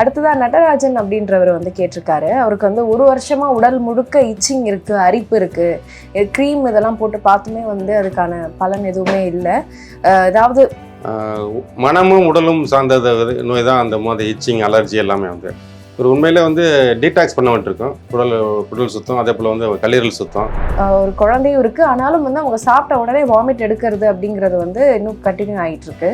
அடுத்ததாக நடராஜன் அப்படின்றவர் வந்து கேட்டிருக்காரு. அவருக்கு வந்து ஒரு வருஷமாக உடல் முழுக்க இச்சிங் இருக்குது அரிப்பு இருக்குது க்ரீம் இதெல்லாம் போட்டு பார்த்துமே வந்து அதுக்கான பலன் எதுவுமே இல்லை. ஏதாவது மனமும் உடலும் சார்ந்த நோய் தான் அந்த மாதிரி இச்சிங் அலர்ஜி எல்லாமே வந்து. ஒரு உண்மையிலே வந்து டீடாக்ஸ் பண்ண வேண்டியிருக்கோம் உடல் உடல் சுத்தம் அதே போல் வந்து கல்லீரல் சுத்தம். ஒரு குழந்தையும் இருக்கு. ஆனாலும் வந்து அவங்க சாப்பிட்ட உடனே வாமிட் எடுக்கிறது அப்படிங்கிறது வந்து இன்னும் கண்டினியூ ஆயிட்டு இருக்கு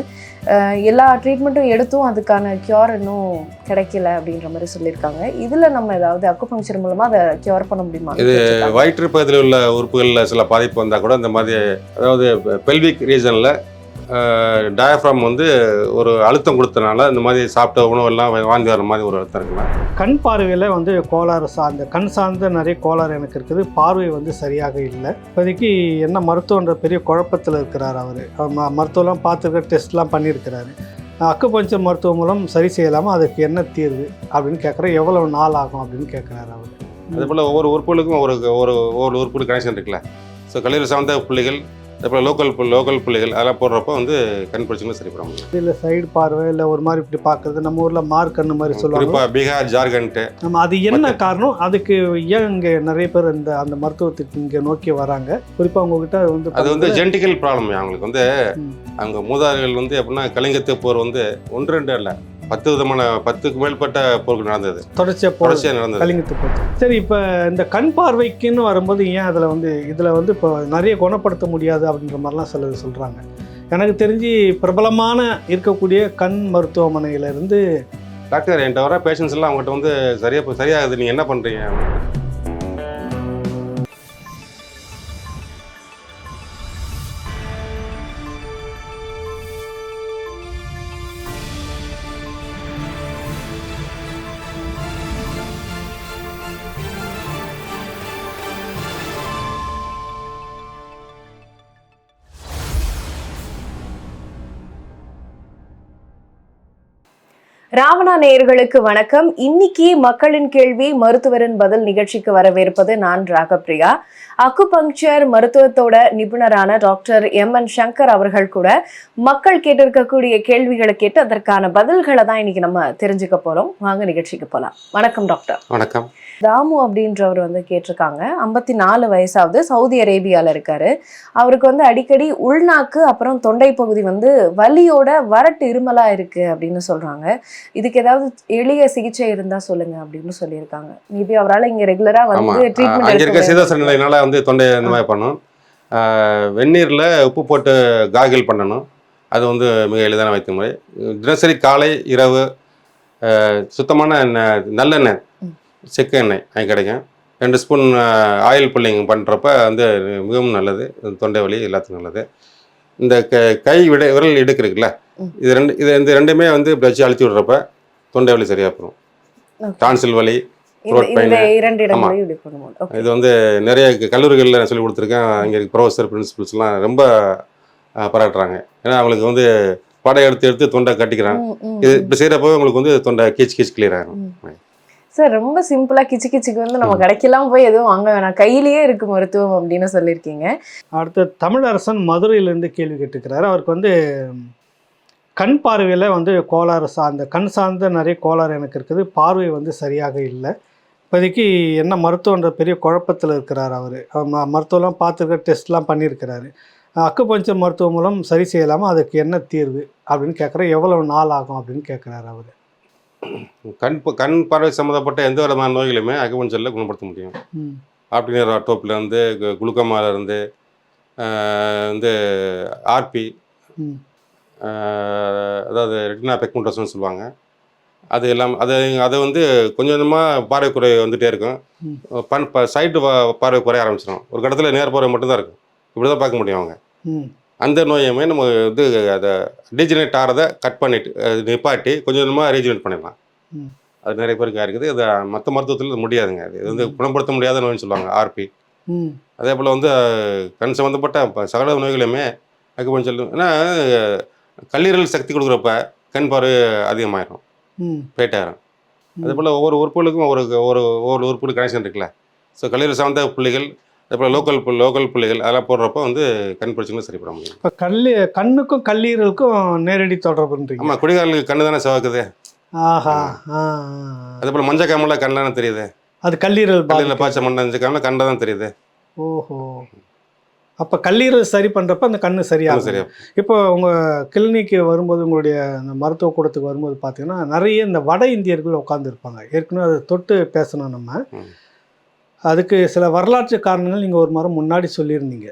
எல்லா ட்ரீட்மெண்ட்டும் எடுத்தும் அதுக்கான கியூர் இன்னும் கிடைக்கல அப்படின்ற மாதிரி சொல்லியிருக்காங்க. இதுல நம்ம ஏதாவது அக்குபங்க்சர் மூலமா அதை கியூர் பண்ண முடியுமா? இது வயிற்று பகுதியில் உள்ள உறுப்புகளில் சில பாதிப்பு வந்தால் கூட இந்த மாதிரி அதாவது பெல்விக் ரீஜனில் டயஃப்ராம் வந்து ஒரு அழுத்தம் கொடுத்தனால இந்த மாதிரி சாப்பிட்ட உணவெல்லாம் வாந்தி வர மாதிரி ஒரு அழுத்தம் இருக்கலாம் கண் பார்வையில் வந்து கோளாறு சார்ந்த கண் சார்ந்த நிறைய கோளாறு எனக்கு இருக்குது. பார்வை வந்து சரியாக இல்லை. இப்போதைக்கு என்ன மருத்துவன்ற பெரிய குழப்பத்தில் இருக்கிறார் அவர். மருத்துவம்லாம் பார்த்துருக்க டெஸ்ட்லாம் பண்ணியிருக்கிறாரு. அக்குபஞ்சர் மருத்துவம் மூலம் சரி செய்யலாமா? அதுக்கு என்ன தீர்வு? அப்படின்னு கேட்குறேன். எவ்வளோ நாள் ஆகும் அப்படின்னு கேட்குறாரு அவர். அதே போல் ஒவ்வொரு உறுப்புகளுக்கும் ஒரு ஒரு ஒவ்வொரு உறுப்பு கனெக்ஷன் இருக்குல்ல? ஸோ கல்லீரல் சார்ந்த புள்ளிகள் போல் லோக்கல் லோக்கல் புள்ளிகள் அதெல்லாம் போடுறப்போ வந்து கண் பிரச்சனை சரி பண்ண முடியும். இல்லை சைடு பார்வை இல்லை ஒரு மாதிரி இப்படி பார்க்குறது நம்ம ஊரில் மார்க் கண்ணு மாதிரி சொல்லுவாங்க. குறிப்பாக பீகார் ஜார்க்கண்ட். நம்ம அது என்ன காரணம்? அதுக்கு ஏன் இங்கே நிறைய பேர் இந்த அந்த மருத்துவத்துக்கு இங்கே நோக்கி வராங்க? குறிப்பாக உங்ககிட்ட அது வந்து அது வந்து ஜெனட்டிக்கல் ப்ராப்ளம் அவங்களுக்கு வந்து. அவங்க மூதாதைகள் வந்து எப்படின்னா கலிங்கத்து போர் வந்து ஒன்று ரெண்டு இல்லை. பத்து விதமான பத்துக்கு மேற்பட்ட போர்கள் நடந்தது. தொடர்ச்சியாக தொடர்ச்சியாக நடந்தது. கலிங்கத்து போச்சு சரி இப்போ இந்த கண் பார்வைக்குன்னு வரும்போது ஏன் அதில் வந்து இதில் வந்து இப்போ நிறைய குணப்படுத்த முடியாது அப்படின்ற மாதிரிலாம் சிலர் சொல்கிறாங்க எனக்கு தெரிஞ்சு பிரபலமான இருக்கக்கூடிய கண் மருத்துவமனையில இருந்து டாக்டர் என்கிட்ட வர பேஷண்ட்ஸ் எல்லாம் அவங்ககிட்ட வந்து சரியா இப்போ சரியாகுது. நீங்கள் என்ன பண்ணுறீங்க ராவணா நேயர்களுக்கு வணக்கம். இன்னைக்கு மக்களின் கேள்வி மருத்துவரின் பதில் நிகழ்ச்சிக்கு வரவேற்பது நான் ராகப்பிரியா. அக்குபங்க்சர் மருத்துவத்தோட நிபுணரான டாக்டர் எம். என். சங்கர் அவர்கள் கூட மக்கள் கேட்டிருக்கக்கூடிய கேள்விகளை கேட்டு அதற்கான பதில்களை தான் இன்னைக்கு நம்ம தெரிஞ்சுக்க போறோம். வாங்க நிகழ்ச்சிக்கு போலாம். வணக்கம் டாக்டர். வணக்கம். தாமு அப்படின்றவர் வந்து கேட்டிருக்காங்க. ஐம்பத்தி நாலு வயசாவது சவுதி அரேபியால இருக்காரு. அவருக்கு வந்து அடிக்கடி உள்நாக்கு அப்புறம் தொண்டை பகுதி வந்து வலியோட வறட்டு இருமலா இருக்கு அப்படின்னு சொல்றாங்க. இதுக்கு ஏதாவது எளிய சிகிச்சை இருந்தா சொல்லுங்க அப்படின்னு சொல்லியிருக்காங்க. மேபி அவரால் இங்க ரெகுலரா வந்து அங்கே இருக்க ட்ரீட்மெண்ட் சீதோசன நிலையினால வந்து தொண்டை இந்த மாதிரி பண்ணும். வெந்நீரில் உப்பு போட்டு காகில் பண்ணணும். அது வந்து மிக எளிதான வைத்திய முறை தினசரி காலை இரவு சுத்தமான எண்ணெய் நல்லெண்ணெய். செக்கு எண்ணெய் அங்கே கிடைக்கும். ரெண்டு ஸ்பூன் ஆயில் புல்லிங் பண்ணுறப்ப வந்து மிகவும் நல்லது. தொண்டை வலி எல்லாத்துக்கும் நல்லது. இந்த க கை விட விரல் இடுக்கு இருக்குல்ல. இது ரெண்டு இது இந்த ரெண்டுமே வந்து வச்சு அழுத்தி விடுறப்ப தொண்டை வலி சரியாக போகும். டான்சில் வலி இது வந்து நிறைய கல்லூரிகளில் நான் சொல்லி கொடுத்துருக்கேன். இங்கே இருக்க ப்ரொஃபஸர் பிரின்சிபல்ஸ்லாம் ரொம்ப பாராட்டுறாங்க. ஏன்னா அவங்களுக்கு வந்து படம் எடுத்து எடுத்து தொண்டை கட்டிக்கிறாங்க இது இப்படி செய்கிறப்போ உங்களுக்கு வந்து தொண்டை கீச் கீச் கிளியர் ஆகும் சார் ரொம்ப சிம்பிளா கிச்சு கிச்சுக்கு வந்து நம்ம கடைக்கெல்லாம் போய் எதுவும் வாங்க வேணாம். கையிலேயே இருக்கு மருத்துவம் அப்படின்னு சொல்லியிருக்கீங்க. அடுத்து தமிழரசன் மதுரையிலேருந்து கேள்வி கேட்டுக்கிறாரு. அவருக்கு வந்து கண் பார்வையில் வந்து கோளாறு சார்ந்த கண் சார்ந்த நிறைய கோளாறு எனக்கு இருக்குது. பார்வை வந்து சரியாக இல்லை. இப்போதைக்கு என்ன மருத்துவன்ற பெரிய குழப்பத்தில் இருக்கிறார் அவர். மருத்துவம்லாம் பார்த்துருக்க டெஸ்ட்லாம் பண்ணியிருக்கிறாரு. அக்குபஞ்சர் மருத்துவம் மூலம் சரி செய்யலாமா? அதுக்கு என்ன தீர்வு? அப்படின்னு கேட்குறேன். எவ்வளோ நாள் ஆகும் அப்படின்னு கேட்குறாரு அவர். கண் கண் பார்வை சம்மந்தப்பட்ட எந்த விதமான நோய்களுமே அகுபஞ்சரில் குணப்படுத்த முடியும். ம். ஆப்டினியர் டோப்லேருந்து குளுக்கோமாலேருந்து வந்து ஆர்பி அதாவது ரெட்டினா பெக்முண்டஸ்னு சொல்லுவாங்க. அது எல்லாம் அது அதை வந்து கொஞ்சம் கொஞ்சமாக பார்வை குறை வந்துகிட்டே இருக்கும். பண் ப சைடு பார்வை குறைய ஆரம்பிச்சிடும் ஒரு கட்டத்தில் நேர் பார்வை மட்டும்தான் இருக்கும். இப்படி தான் பார்க்க முடியும் அவங்க. அந்த நோயுமே நம்ம வந்து அதை டீஜெனரேட் ஆகிறத கட் பண்ணிட்டு நிப்பாட்டி கொஞ்சம் கொஞ்சமாக ரீஜெனரேட் பண்ணிடலாம். அது நிறைய பேருக்கு இருக்குது. அது மற்ற மருத்துவத்தில் இது முடியாதுங்க. அது வந்து குணப்படுத்த முடியாத நோய்னு சொல்லுவாங்க ஆர்பி அதே போல் வந்து கண் சம்மந்தப்பட்ட சகல நோய்களுமே அக்குபஞ்சல் ஏன்னா கல்லீரல் சக்தி கொடுக்குறப்ப கண் பார்வை அதிகமாயிரும். ம். ஃபேட் ஆயிரும் அதே போல் ஒவ்வொரு உறுப்புகளுக்கும் ஒரு ஒரு ஒவ்வொரு உறுப்புகள் கனெக்ஷன் இருக்குல்ல. ஸோ கல்லீரல் சார்ந்த புள்ளிகள் அதே போல் லோக்கல் லோக்கல் புள்ளிகள் அதெல்லாம் போடுறப்ப வந்து கண் பிரச்சனை சரி பண்ண முடியும். இப்போ கல்லி கண்ணுக்கும் கல்லீரலுக்கும் நேரடி தொடர்புன்றீங்க ஆமாம் குடிகாரர்களுக்கு கண்ணு தானே சிவக்குது ஆஹா. அதே போல் மஞ்சள் காமல கண்ணான தெரியுது. அது கல்லீரல் பாதிப்பு. பாய்ச்ச மஞ்சள் காமல கண்ட தான் தெரியுது. ஓஹோ. அப்ப கல்லீரல் சரி பண்றப்ப அந்த கண்ணு அது சரியாகும். சரியா இப்போ உங்க கிளினிக்கு வரும்போது உங்களுடைய அந்த மருத்துவ கூடத்துக்கு வரும்போது பார்த்தீங்கன்னா நிறைய இந்த வட இந்தியர்கள் உட்காந்துருப்பாங்க ஏற்கனவே அதை தொட்டு பேசணும் நம்ம. அதுக்கு சில வரலாற்று காரணங்கள் நீங்கள் ஒரு மரம் முன்னாடி சொல்லியிருந்தீங்க.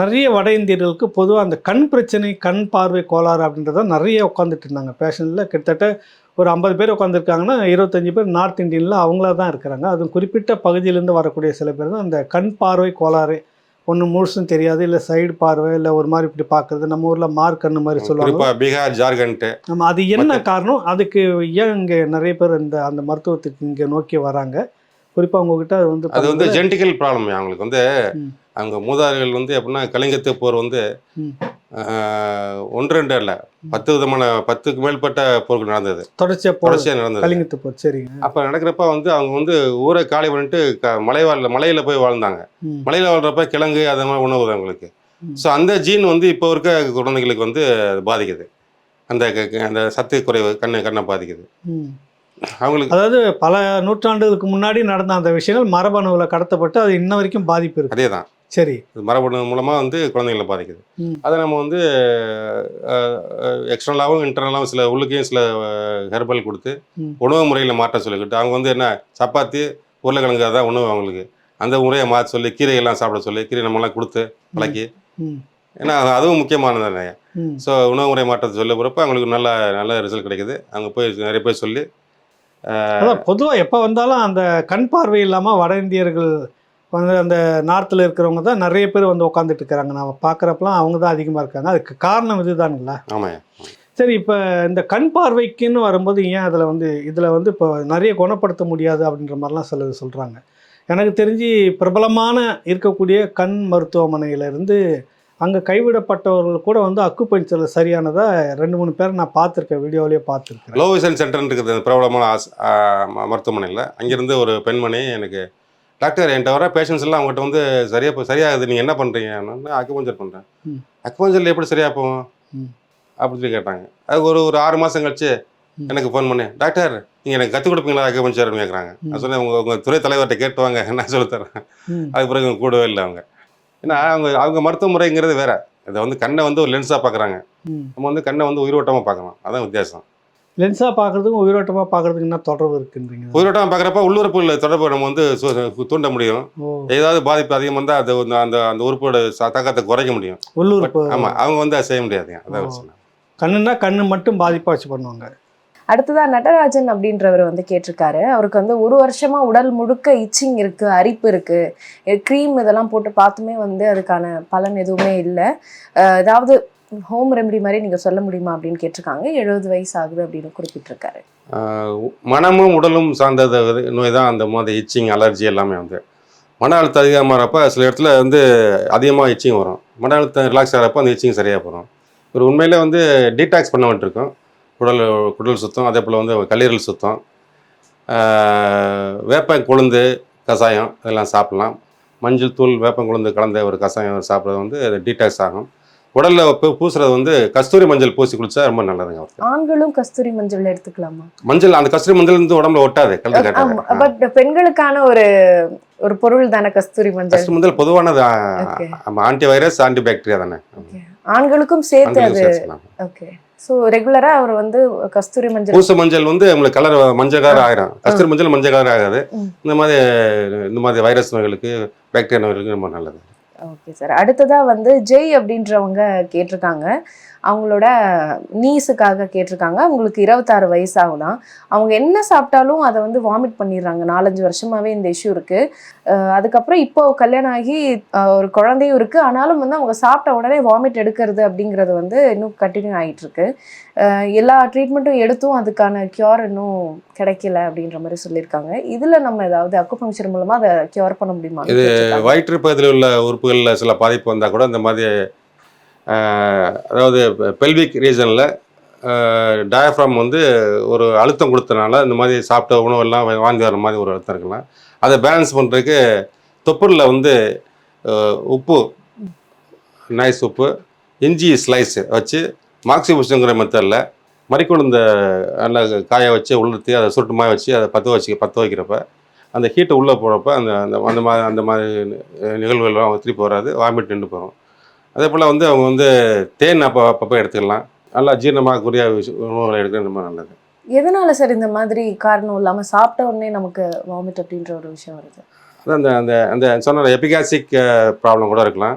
நிறைய வட இந்தியர்களுக்கு பொதுவாக அந்த கண் பிரச்சனை கண் பார்வை கோளாறு அப்படின்றத நிறைய உட்காந்துட்டு இருந்தாங்க. பேஷனில் கிட்டத்தட்ட ஒரு ஐம்பது பேர் உட்காந்துருக்காங்கன்னா இருபத்தஞ்சி பேர் நார்த் இந்தியனில் அவங்களா தான் இருக்கிறாங்க. அதுவும் குறிப்பிட்ட பகுதியிலேருந்து வரக்கூடிய சில பேர் தான் அந்த கண் பார்வை கோளாறு ஒன்று முழுசும் தெரியாது இல்லை சைடு பார்வை இல்லை ஒரு மாதிரி இப்படி பார்க்குறது. நம்ம ஊரில் மார்க் கண்ணு மாதிரி சொல்லுவாங்க. பீகார் ஜார்க்கண்ட். நம்ம அது என்ன காரணம்? அதுக்கு ஏன் இங்கே நிறைய பேர் இந்த அந்த மருத்துவத்துக்கு இங்கே நோக்கி வராங்க? குறிப்பாக உங்ககிட்ட அது வந்து அது வந்து ஜெனட்டிக்கல் ப்ராப்ளம் அவங்களுக்கு வந்து. அவங்க மூதாதைகள் வந்து எப்படின்னா கலிங்கத்து போர் வந்து ஒன்று ரெண்டு இல்லை பத்து விதமான பத்துக்கு மேற்பட்ட போர்கள் நடந்தது. தொடர்ச்சியாக தொடர்ச்சியாக நடந்தது. கலிங்கத்து போர் சரிங்க. அப்போ நடக்கிறப்ப வந்து அவங்க வந்து ஊரை காலி பண்ணிட்டு க மலைவாழ் மலையில் போய் வாழ்ந்தாங்க. மலையில் வாழ்றப்ப கிழங்கு அது மாதிரி உணவு அவங்களுக்கு. ஸோ அந்த ஜீன் வந்து இப்போ இருக்க குழந்தைகளுக்கு வந்து பாதிக்குது. அந்த அந்த சத்து குறைவு கண்ணு கண்ணை பாதிக்குது. அவங்களுக்கு அதாவது பல நூற்றாண்டுகளுக்கு முன்னாடி நடந்த அந்த விஷயங்கள் மரபணுவில் கடத்தப்பட்டு அது இன்ன வரைக்கும் பாதிப்பு இருக்கு. அதே தான் சரி மரபணு மூலமாக வந்து குழந்தைகளை பாதிக்குது. அதை நம்ம வந்து எக்ஸ்டர்னலாகவும் இன்டர்னலாகவும் சில உள்ளுக்கையும் சில ஹெர்பல் கொடுத்து. உணவு முறையில் மாற்ற சொல்லிக்கிட்டு அவங்க வந்து என்ன சப்பாத்தி உருளைக்கிழங்கு அதான் உணவு அவங்களுக்கு அந்த முறையை மாற்ற சொல்லி கீரையெல்லாம் சாப்பிட சொல்லி கீரை நம்மளாம் கொடுத்து பழக்கி. ஏன்னா அது- அதுவும் முக்கியமானது தானே. ஸோ உணவு முறை மாற்றத்தை சொல்ல போகிறப்ப அவங்களுக்கு நல்ல நல்ல ரிசல்ட் கிடைக்குது அங்கே போய் நிறைய பேர் சொல்லி பொதுவாக எப்போ வந்தாலும் அந்த கண் பார்வை இல்லாமல் வட இந்தியர்கள் வந்து அந்த நார்த்தில் இருக்கிறவங்க தான் நிறைய பேர் வந்து உட்காந்துட்டு இருக்கிறாங்க. நான் பார்க்குறப்பலாம் அவங்க தான் அதிகமாக இருக்காங்க. அதுக்கு காரணம் இதுதானுங்களா ஆமாம் சரி இப்போ இந்த கண் பார்வைக்குன்னு வரும்போது ஏன் அதில் வந்து இதில் வந்து இப்போ நிறைய குணப்படுத்த முடியாது அப்படின்ற மாதிரிலாம் சிலது சொல்கிறாங்க எனக்கு தெரிஞ்சு பிரபலமான இருக்கக்கூடிய கண் மருத்துவமனையிலேருந்து அங்கே கைவிடப்பட்டவர்கள் கூட வந்து அக்குப்பஞ்சரில் சரியானதாக ரெண்டு மூணு பேர் நான் பார்த்துருக்கேன். வீடியோவிலேயே பார்த்துருக்கேன். லோ விஷன் சென்டர்னு இருக்குது பிரபலமான ஆஸ்- மருத்துவமனையில். அங்கேருந்து ஒரு பெண்மணி எனக்கு டாக்டர் என்கிட்ட வர பேஷண்ட்ஸ் எல்லாம் அவங்ககிட்ட வந்து சரியா போ சரியாகுது. நீங்கள் என்ன பண்ணுறீங்க நான் அக்குபஞ்சர் பண்ணுறேன். அக்குபஞ்சரில் எப்படி சரியா போகும்? ம். அப்படின்னு சொல்லி கேட்டாங்க. அது ஒரு ஒரு ஆறு மாதம் கழிச்சு. எனக்கு ஃபோன் பண்ணி. டாக்டர் நீங்கள் எனக்கு கற்றுக் கொடுப்பீங்களா அக்குபஞ்சர்னு கேட்குறாங்க. நான் சொன்னேன் உங்கள் உங்கள் துறை தலைவர்கிட்ட கேட்டு வாங்க. நான் சொல்லித் தரேன். ம். அதுக்கு பிறகு கூடவே இல்லை அவங்க. ஏன்னா அவங்க அவங்க மருத்துவ முறைங்கிறது வேற. இதை வந்து கண்ணை வந்து ஒரு லென்ஸாக பார்க்குறாங்க நம்ம வந்து கண்ணை வந்து உயிரோட்டமாக பார்க்கலாம் அதான் வித்தியாசம். லென்ஸாக பார்க்குறதுக்கும் உயிரோட்டமாக பார்க்குறதுக்கு என்ன தொடர்பு இருக்குன்றீங்க? உயிரோட்டம் பார்க்குறப்ப உள்ளுறுப்புகள் தொடர்பு நம்ம வந்து தூண்ட முடியும். ஏதாவது பாதிப்பு அதிகம் வந்தால் அது வந்து அந்த அந்த உறுப்போட தாக்கத்தை குறைக்க முடியும். உள்ளூர் ஆமாம் அவங்க வந்து அதை செய்ய முடியாதுங்க அதான். பிரச்சனை கண்ணுன்னா கண்ணு மட்டும் பாதிப்பாக வச்சு பண்ணுவாங்க. அடுத்ததா நடராஜன் அப்படின்றவர் வந்து கேட்டிருக்காரு. அவருக்கு வந்து ஒரு வருஷமா உடல் முழுக்க இச்சிங் இருக்கு அரிப்பு இருக்கு. க்ரீம் இதெல்லாம் போட்டு பார்த்துமே வந்து அதுக்கான பலன் எதுவுமே இல்லை. ஏதாவது ஹோம் ரெமெடி மாதிரி நீங்கள் சொல்ல முடியுமா அப்படின்னு கேட்டிருக்காங்க. எழுபது வயசு ஆகுது அப்படின்னு குறிப்பிட்டிருக்காரு. மனமும் உடலும் சார்ந்தது நோய் தான் அந்த மாதிரி இச்சிங் அலர்ஜி எல்லாமே வந்து. மன அழுத்தம் அதிகமாக அதிகமாகிறப்ப சில இடத்துல வந்து அதிகமாக இச்சிங் வரும். மன அழுத்தம் ரிலாக்ஸ் ஆகிறப்ப அந்த இச்சிங் சரியாக போகிறோம் ஒரு உண்மையில் வந்து டீடாக்ஸ் பண்ண வேண்டியிருக்கும். குடல் குடல் சுத்தம் அதே போல் வந்து கல்லீரல் சுத்தம். ஆஹ் வேப்ப கொழுந்து கஷாயம் இதெல்லாம் சாப்பிட்லாம். மஞ்சள் தூள் வேப்பங்குழுந்து கலந்த ஒரு கஷாயம் சாப்பிட்றது வந்து டீடாக்ஸ் ஆகும். உடலில் பூசுறது வந்து கஸ்தூரி மஞ்சள் பூசி குளிச்சா ரொம்ப நல்லதுங்க ஆண்களும் கஸ்தூரி மஞ்சள் எடுத்துக்கலாமா? மஞ்சள் அந்த கஸ்தூரி மஞ்சள் வந்து உடம்புல ஒட்டாது கலந்து பட் பெண்களுக்கான ஒரு ஒரு பொருள் தானே கஸ்தூரி மஞ்சள்? கஸ்தூரி மஞ்சள் பொதுவானது. ஆன்டி வைரஸ் ஆன்டி பாக்டீரியா தானே. ஆண்களுக்கும் சேர்த்து அது. ஓகே. ஸோ ரெகுலரா அவர் வந்து கஸ்தூரி மஞ்சள் பூச மஞ்சள் வந்து உங்களுக்கு கலர் மஞ்சள் கலர் ஆயிரும். கஸ்தூரி மஞ்சள் மஞ்சள் கலர் ஆகாது. இந்த மாதிரி இந்த மாதிரி வைரஸ் நோய்களுக்கு பாக்டீரியா நோய்களுக்கு ரொம்ப நல்லது. Okay sir. அடுத்ததாக வந்து ஜெய் அப்படின்றவங்க கேட்டிருக்காங்க. அவங்களோட நீஸுக்காக கேட்டிருக்காங்க. அவங்களுக்கு இருபத்தாறு வயசு ஆகுதான் அவங்க என்ன சாப்பிட்டாலும் அதை வந்து வாமிட் பண்ணிடுறாங்க. நாலஞ்சு வருஷமாவே இந்த இஷ்யூ இருக்கு. அஹ் அதுக்கப்புறம் இப்போ கல்யாணம் ஆகி ஒரு குழந்தையும் இருக்கு. ஆனாலும் வந்து அவங்க சாப்பிட்ட உடனே வாமிட் எடுக்கிறது அப்படிங்கிறது வந்து இன்னும் கண்டினியூ அஹ் எல்லா ட்ரீட்மெண்ட்டும் எடுத்தும் அதுக்கான கியூர் இன்னும் கிடைக்கல அப்படின்ற மாதிரி சொல்லியிருக்காங்க. இதுல நம்ம ஏதாவது அக்குபங்க்சர் மூலமா அதை கியூர் பண்ண முடியுமா? இது வயிற்று பகுதியில் உள்ள உறுப்புகளில் சில பாதிப்பு வந்தால் கூட இந்த மாதிரி அதாவது பெல்விக் ரீசனில் டயஃப்ராம் வந்து ஒரு அழுத்தம் கொடுத்தனால இந்த மாதிரி சாப்பிட்ட உணவெல்லாம் வாங்கி வாந்தி வர மாதிரி ஒரு அழுத்தம் இருக்கலாம் அதை பேலன்ஸ் பண்ணுறதுக்கு தொப்புரில் வந்து உப்பு நைஸ் உப்பு இஞ்சி ஸ்லைஸ் வச்சு மாக்சிபுஷங்கிற மெத்தடில் மறிக்குழுந்த நல்லா காய வச்சு உளுர்த்தி அதை சுருட்டுமாக வச்சு அதை பற்ற வச்சு பற்ற வைக்கிறப்ப அந்த ஹீட்டை உள்ளே போகிறப்ப அந்த அந்த அந்த மாதிரி அந்த மாதிரி நிகழ்வுகள்லாம் திருப்பி வராது வாமிட் நின்று போகிறோம் அதே போல் வந்து அவங்க வந்து தேன் அப்போ அப்பப்போ எடுத்துக்கலாம். நல்லா ஜீரணமாகக்கூடிய உணவுகளை எடுக்கிறது ரொம்ப நல்லது. எதனால சார் இந்த மாதிரி காரணம் இல்லாம சாப்பிட்ட உடனே நமக்கு வாமிட் அப்படின்ற ஒரு விஷயம் வருது? அதான் அந்த அந்த அந்த சொன்ன எபிகாசிக் ப்ராப்ளம் கூட இருக்கலாம்.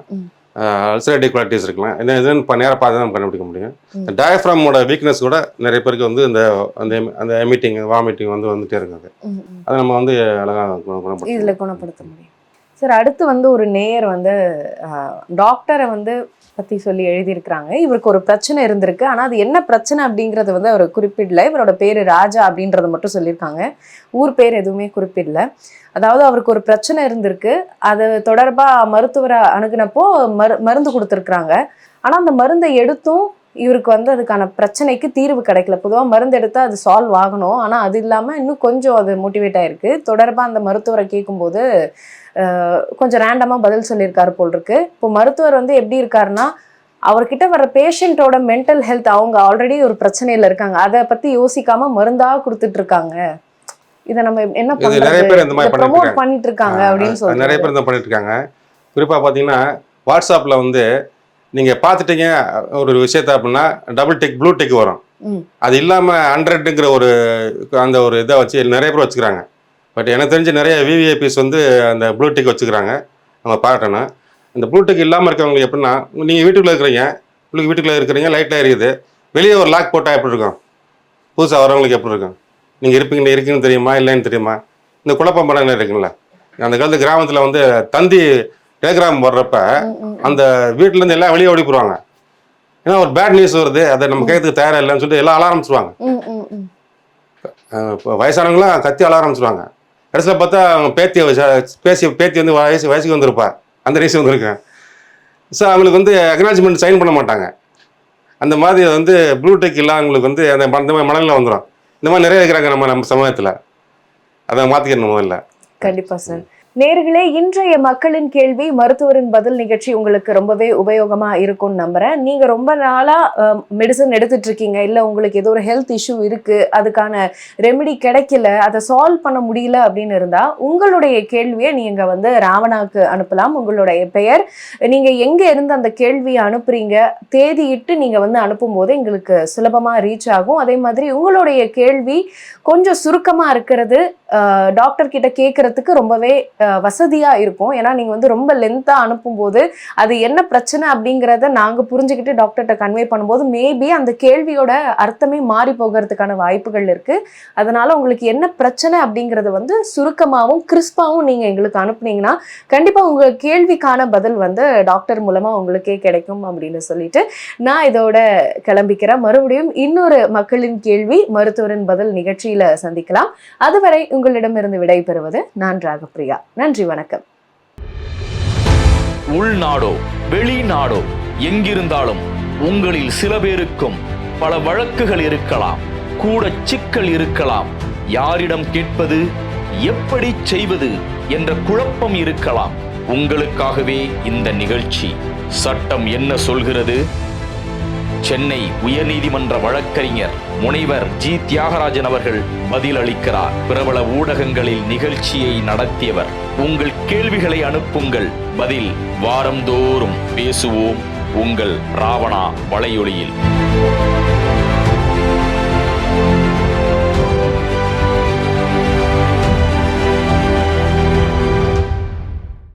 அல்சரேட்டிவ் குவாலிட்டிஸ் இருக்கலாம். என்ன இதுன்னு நேராக பார்த்து தான் நம்ம கண்டுபிடிக்க முடியும். டயஃப்ராமோட வீக்னஸ் கூட நிறைய பேருக்கு வந்து இந்த அந்த அந்த எமிட்டிங் வாமிட்டிங் வந்து வந்துட்டே இருக்குது. அதை நம்ம வந்து அழகாக குணப்படுத்தலாம். இதுல குணப்படுத்த முடியும். சார் அடுத்து வந்து ஒரு நேயர் வந்து டாக்டரை வந்து பற்றி சொல்லி எழுதியிருக்கிறாங்க. இவருக்கு ஒரு பிரச்சனை இருந்திருக்கு. ஆனால் அது என்ன பிரச்சனை அப்படிங்கிறது வந்து அவர் குறிப்பிடல. இவரோட பேர் ராஜா அப்படின்றத மட்டும் சொல்லியிருக்காங்க. ஊர் பேர் எதுவுமே குறிப்பிடல. அதாவது அவருக்கு ஒரு பிரச்சனை இருந்திருக்கு. அது தொடர்பாக மருத்துவரை அணுகுனப்போ மரு மருந்து கொடுத்துருக்குறாங்க. ஆனால் அந்த மருந்தை எடுத்தும் இவருக்கு வந்து அதுக்கான பிரச்சனைக்கு தீர்வு கிடைக்கல. பொதுவாக மருந்து எடுத்தால் அது சால்வ் ஆகணும். ஆனால் அது இல்லாமல் இன்னும் கொஞ்சம் அது மோட்டிவேட் ஆயிருக்கு. தொடர்பாக அந்த மருத்துவரை கேட்கும்போது கொஞ்சம் ரேண்டமாக பதில் சொல்லியிருக்காரு போல் இருக்கு இப்போ மருத்துவர் வந்து எப்படி இருக்காருன்னா அவர்கிட்ட வர பேஷண்ட்டோட மென்டல் ஹெல்த் அவங்க ஆல்ரெடி ஒரு பிரச்சனையில இருக்காங்க. அதை பத்தி யோசிக்காம மருந்தா கொடுத்துட்டு இருக்காங்க இதை நம்ம என்ன இது நிறைய பேர் இந்த மாதிரி பண்ணிட்டு ப்ரமோட் இருக்காங்க. பண்ணிட்டு இருக்காங்க அப்படின்னு ஆ, நிறைய பேர் பண்ணிட்டு இருக்காங்க. குறிப்பாக பார்த்தீங்கன்னா வாட்ஸ்அப்பில் வந்து நீங்கள் பார்த்துட்டீங்க ஒரு விஷயத்த அப்படின்னா டபுள் டிக் ப்ளூ டிக் வரும். அது இல்லாமல் ஹண்ட்ரட்டுங்கிற ஒரு அந்த ஒரு இதை வச்சு நிறைய பேர் வச்சுக்கிறாங்க. பட் எனக்கு தெரிஞ்சு நிறைய விவிஐபிஸ் வந்து அந்த ப்ளூ டிக் வச்சுக்கிறாங்க. அவங்க பார்க்கணும் இந்த ப்ளூ டிக் இல்லாமல் இருக்கவங்களுக்கு எப்படின்னா நீங்கள் வீட்டுக்குள்ளே இருக்கிறீங்க உங்களுக்கு வீட்டுக்குள்ளே இருக்கிறீங்க லைட்டில் எரியுது வெளியே ஒரு லாக் போட்டால் எப்படி இருக்கும்? புதுசாக வரவங்களுக்கு எப்படி இருக்கும்? நீங்கள் இருப்பீங்க இருக்கீங்கன்னு தெரியுமா இல்லைன்னு தெரியுமா? இந்த குழப்பம் பண்ண இருக்குங்களா? அந்த காலத்து கிராமத்தில் வந்து தந்தி டெலிகிராம் வர்றப்ப அந்த வீட்டிலேருந்து எல்லாம் வெளியே ஓடி போடுவாங்க ஏன்னா ஒரு பேட் நியூஸ் வருது அதை நம்ம கேட்கறதுக்கு தயாரா இல்லைன்னு சொல்லிட்டு எல்லாம் அழ ஆரம்பிச்சிருவாங்க ம், ம், ம். அஹ் இப்போ வயசானவங்களாம் கத்தி அழ ஆரம்பிச்சிருவாங்க கடைசியில் பார்த்தா அவங்க பேத்தியை வச்ச- பேசி பேத்தி வந்து வயசு வயசுக்கு வந்திருப்பா. அந்த நியூஸ் வந்திருக்கேன் ஸோ அவங்களுக்கு வந்து அக்னாலஜ்மெண்ட் சைன் பண்ண மாட்டாங்க. அந்த மாதிரி வந்து ப்ளூடெக் இல்லாதவங்களுக்கு வந்து அந்த இந்த மாதிரி மனநிலை வந்துடும் இந்த மாதிரி நிறைய இருக்கிறாங்க நம்ம நம்ம சமூகத்தில். அதை மாற்றிக்கணும் முதல்ல. கண்டிப்பா சார் நேர்களே இன்றைய மக்களின் கேள்வி மருத்துவரின் பதில் நிகழ்ச்சி உங்களுக்கு ரொம்பவே உபயோகமா இருக்கும்னு நம்புறேன். நீங்க ரொம்ப நாளா மெடிசன் எடுத்துட்டு இருக்கீங்க. இல்ல உங்களுக்கு ஏதோ ஒரு ஹெல்த் இஷ்யூ இருக்கு. அதுக்கான ரெமெடி கிடைக்கல. அதை சால்வ் பண்ண முடியல அப்படின்னு இருந்தா உங்களுடைய கேள்வியை நீங்க வந்து ராவணாக்கு அனுப்பலாம். உங்களுடைய பெயர். நீங்க எங்க இருந்து அந்த கேள்வியை அனுப்புறீங்க? தேதியிட்டு நீங்க வந்து அனுப்பும் போது எங்களுக்கு சுலபமா ரீச் ஆகும். அதே மாதிரி உங்களுடைய கேள்வி கொஞ்சம் சுருக்கமா இருக்கிறது. டாக்டர் கிட்ட கேட்கறதுக்கு ரொம்பவே வசதியாக இருக்கும். ஏன்னா நீங்கள் வந்து ரொம்ப லென்த்தாக அனுப்பும்போது அது என்ன பிரச்சனை அப்படிங்கிறத நாங்கள் புரிஞ்சுக்கிட்டு டாக்டர்கிட்ட கன்வே பண்ணும்போது மேபி அந்த கேள்வியோட அர்த்தமே மாறி போகிறதுக்கான வாய்ப்புகள் இருக்குது அதனால் உங்களுக்கு என்ன பிரச்சனை அப்படிங்கிறத வந்து சுருக்கமாகவும் கிறிஸ்பாகவும் நீங்கள் எங்களுக்கு அனுப்புனீங்கன்னா கண்டிப்பாக உங்கள் கேள்விக்கான பதில் வந்து டாக்டர் மூலமாக உங்களுக்கே கிடைக்கும் அப்படின்னு சொல்லிட்டு நான் இதோட கிளம்பிக்கிறேன். மறுபடியும் இன்னொரு மக்களின் கேள்வி மருத்துவரின் பதில் நிகழ்ச்சியில் சந்திக்கலாம். அதுவரை உங்களிடமிருந்து விடைபெறுவது நான் ராகப்பிரியா. நன்றி வணக்கம். உள்நாடோ வெளிநாடோ எங்கிருந்தாலும் உங்களில் சில பேருக்கும் பல வழக்குகள் இருக்கலாம் கூட சிக்கல் இருக்கலாம். யாரிடம் கேட்பது எப்படி செய்வது என்ற குழப்பம் இருக்கலாம். உங்களுக்காகவே இந்த நிகழ்ச்சி சட்டம் என்ன சொல்கிறது? சென்னை உயர்நீதிமன்ற வழக்கறிஞர் முனைவர் ஜி. தியாகராஜன் அவர்கள் பதிலளிக்கிறார் பிரபல ஊடகங்களில் நிகழ்ச்சியை நடத்தியவர். உங்கள் கேள்விகளை அனுப்புங்கள். பதில் வாரந்தோறும் பேசுவோம். உங்கள் ராவணா வலையொலியில்.